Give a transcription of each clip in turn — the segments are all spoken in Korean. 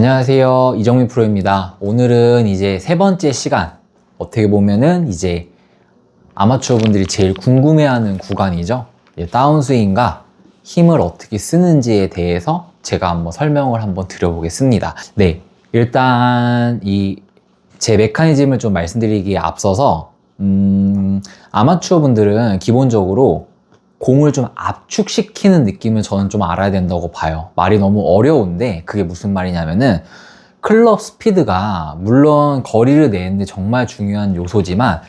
안녕하세요. 이정민 프로입니다. 오늘은 이제 세 번째 시간. 어떻게 보면은 이제 아마추어 분들이 제일 궁금해하는 구간이죠. 예, 다운스윙과 힘을 어떻게 쓰는지에 대해서 제가 한번 설명을 한번 드려보겠습니다. 네. 일단 이 제 메커니즘을 좀 말씀드리기에 앞서서 음, 아마추어 분들은 기본적으로 공을 좀 압축시키는 느낌을 저는 좀 알아야 된다고 봐요. 말이 너무 어려운데 그게 무슨 말이냐면은 클럽 스피드가 물론 거리를 내는데 정말 중요한 요소지만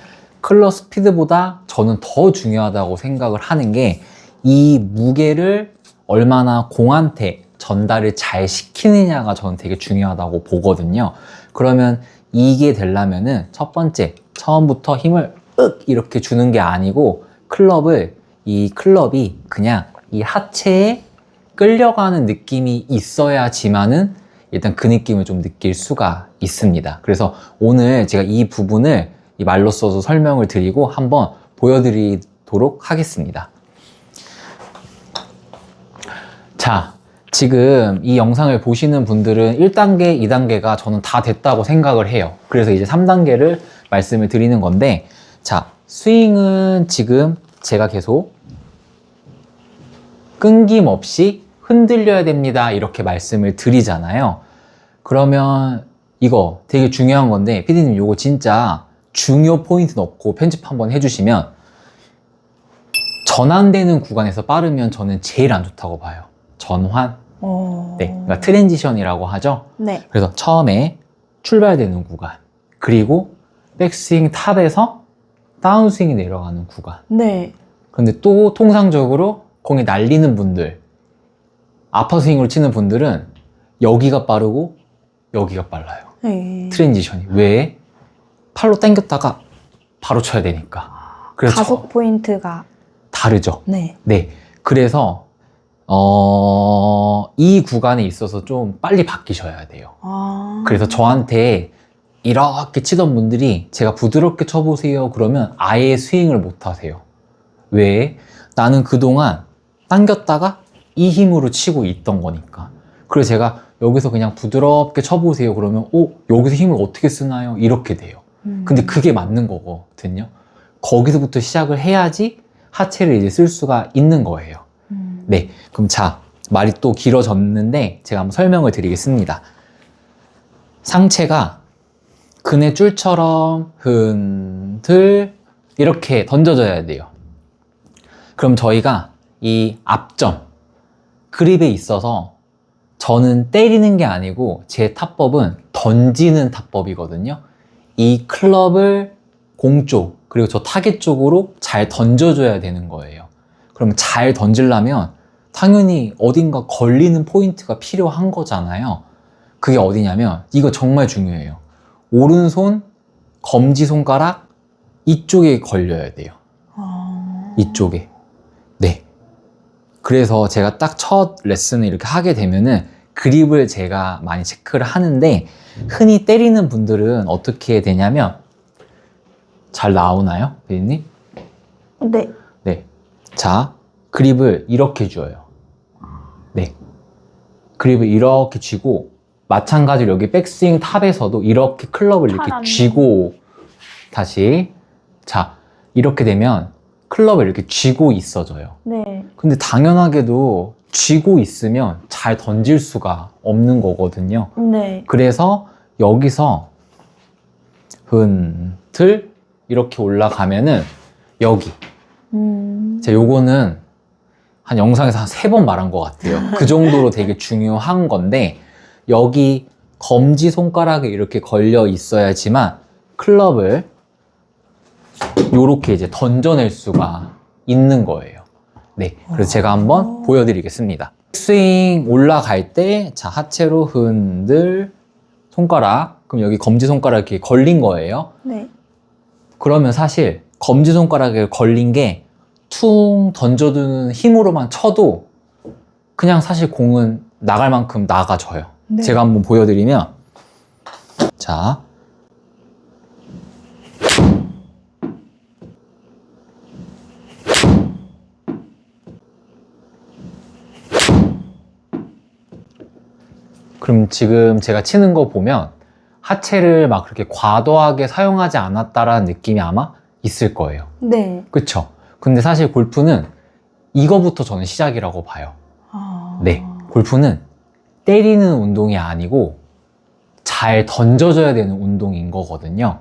클럽 스피드보다 저는 더 중요하다고 생각을 하는 게 이 무게를 얼마나 공한테 전달을 잘 시키느냐가 저는 되게 중요하다고 보거든요. 그러면 이게 되려면은 첫 번째 처음부터 힘을 윽 이렇게 주는 게 아니고 클럽을 이 클럽이 그냥 이 하체에 끌려가는 느낌이 있어야지만은 일단 그 느낌을 좀 느낄 수가 있습니다. 그래서 오늘 제가 이 부분을 이 말로 써서 설명을 드리고 한번 보여드리도록 하겠습니다. 자, 지금 이 영상을 보시는 분들은 1단계, 2단계가 저는 다 됐다고 생각을 해요. 그래서 이제 3단계를 말씀을 드리는 건데, 자, 스윙은 지금 제가 계속 끊김없이 흔들려야 됩니다. 이렇게 말씀을 드리잖아요. 그러면 이거 되게 중요한 건데, 피디님 이거 진짜 중요 포인트 넣고 편집 한번 해주시면, 전환되는 구간에서 빠르면 저는 제일 안 좋다고 봐요. 전환. 어... 네. 그러니까 트랜지션이라고 하죠. 네. 그래서 처음에 출발되는 구간. 그리고 백스윙 탑에서 다운스윙이 내려가는 구간. 네. 근데 또 통상적으로 공이 날리는 분들, 아파스윙으로 치는 분들은 여기가 빠르고 여기가 빨라요. 네. 트랜지션이. 왜? 팔로 당겼다가 바로 쳐야 되니까. 그래서 가속 저- 포인트가 다르죠. 네. 네. 그래서 어, 이 구간에 있어서 좀 빨리 바뀌셔야 돼요. 아. 그래서 저한테 이렇게 치던 분들이 제가 부드럽게 쳐보세요. 그러면 아예 스윙을 못 하세요. 왜? 나는 그동안 당겼다가 이 힘으로 치고 있던 거니까. 그래서 제가 여기서 그냥 부드럽게 쳐보세요. 그러면, 어, 여기서 힘을 어떻게 쓰나요? 이렇게 돼요. 음. 근데 그게 맞는 거거든요. 거기서부터 시작을 해야지 하체를 이제 쓸 수가 있는 거예요. 음. 네, 그럼 자, 말이 또 길어졌는데 제가 한번 설명을 드리겠습니다. 상체가 그네 줄처럼 흔들 이렇게 던져져야 돼요. 그럼 저희가 이 앞점 그립에 있어서 저는 때리는 게 아니고 제 타법은 던지는 타법이거든요. 이 클럽을 공 쪽, 그리고 저 타겟 쪽으로 잘 던져줘야 되는 거예요. 그럼 잘 던지려면 당연히 어딘가 걸리는 포인트가 필요한 거잖아요. 그게 어디냐면 이거 정말 중요해요. 오른손 검지 손가락 이쪽에 걸려야 돼요. 아. 이쪽에. 네. 그래서 제가 딱 첫 레슨을 이렇게 하게 되면은 그립을 제가 많이 체크를 하는데 흔히 때리는 분들은 어떻게 되냐면 잘 나오나요? 피디님? 네. 네. 자, 그립을 이렇게 쥐어요. 네. 그립을 이렇게 쥐고, 마찬가지로 여기 백스윙 탑에서도 이렇게 클럽을 이렇게 팔 쥐고, 다시. 자, 이렇게 되면 클럽을 이렇게 쥐고 있어져요. 네. 근데 당연하게도 쥐고 있으면 잘 던질 수가 없는 거거든요. 네. 그래서 여기서 흔들 이렇게 올라가면은 여기 음. 제가 요거는 한 영상에서 한 세 번 말한 것 같아요. 그 정도로 되게 중요한 건데 여기 검지 손가락에 이렇게 걸려 있어야지만 클럽을 요렇게 이제 던져낼 수가 있는 거예요. 네, 그래서 제가 한번 보여드리겠습니다. 스윙 올라갈 때, 자, 하체로 흔들, 손가락, 그럼 여기 검지 손가락 이렇게 걸린 거예요. 네. 그러면 사실 검지손가락에 걸린 게 퉁 던져두는 힘으로만 쳐도 그냥 사실 공은 나갈 만큼 나가져요. 네. 제가 한번 보여드리면 자 그럼 지금 제가 치는 거 보면 하체를 막 그렇게 과도하게 사용하지 않았다라는 느낌이 아마 있을 거예요. 네. 그쵸? 근데 사실 골프는 이거부터 저는 시작이라고 봐요. 아. 네. 골프는 때리는 운동이 아니고 잘 던져줘야 되는 운동인 거거든요.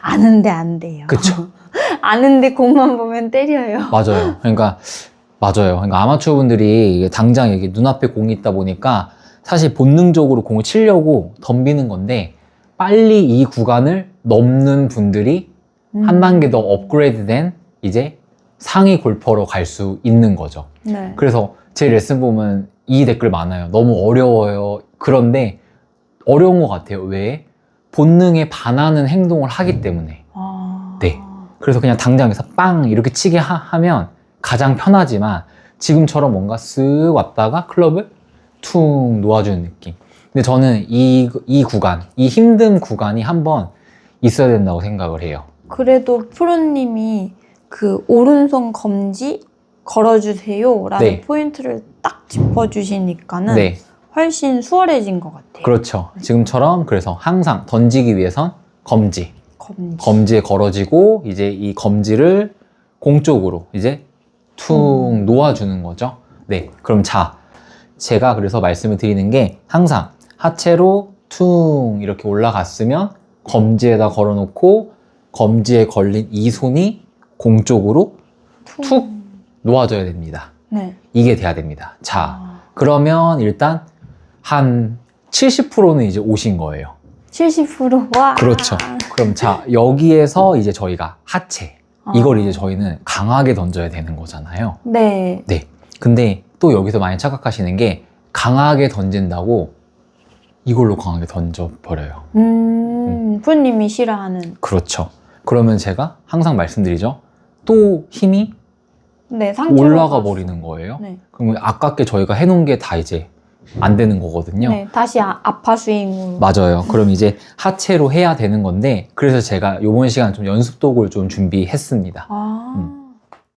아는데 안 돼요. 그쵸? 아는데 공만 보면 때려요. 맞아요. 그러니까 맞아요. 그러니까 아마추어 분들이 당장 이게 눈앞에 공이 있다 보니까 사실 본능적으로 공을 치려고 덤비는 건데 빨리 이 구간을 넘는 분들이 음. 한 단계 더 업그레이드된 이제 상위 골퍼로 갈 수 있는 거죠. 네. 그래서 제 레슨 보면 이 댓글 많아요. 너무 어려워요. 그런데 어려운 것 같아요. 왜? 본능에 반하는 행동을 하기 때문에. 아. 네. 그래서 그냥 당장에서 빵 이렇게 치게 하, 면 가장 편하지만 지금처럼 뭔가 쓱 왔다가 클럽을 퉁 놓아주는 느낌. 근데 저는 이, 이 구간, 이 힘든 구간이 한번 있어야 된다고 생각을 해요. 그래도 프로님이 그 오른손 검지 걸어주세요라는 네. 포인트를 딱 짚어주시니까는 네. 훨씬 수월해진 것 같아요. 그렇죠. 지금처럼 그래서 항상 던지기 위해선 검지. 검지. 검지에 걸어지고 이제 이 검지를 공 쪽으로 이제 퉁 음. 놓아주는 거죠. 네, 그럼 자, 제가 그래서 말씀을 드리는 게 항상 하체로 퉁 이렇게 올라갔으면 검지에다 걸어놓고 검지에 걸린 이 손이 공 쪽으로 툭. 툭. 놓아줘야 됩니다. 네. 이게 돼야 됩니다. 자, 아. 그러면 일단 한 70%는 이제 오신 거예요. 70% 와. 그렇죠. 그럼 자, 여기에서 이제 저희가 하체, 아. 이걸 이제 저희는 강하게 던져야 되는 거잖아요. 네. 네. 근데 또 여기서 많이 착각하시는 게 강하게 던진다고 이걸로 강하게 던져버려요. 음, 프로님이 싫어하는. 그렇죠. 그러면 제가 항상 말씀드리죠. 또 힘이 네, 올라가. 버리는 거예요. 네. 그러면 아깝게 저희가 해놓은 게 다 이제 안 되는 거거든요. 네, 다시 아, 아파 스윙으로. 맞아요. 그럼 이제 하체로 해야 되는 건데, 그래서 제가 이번 시간 좀 연습 도구를 좀 준비했습니다. 아.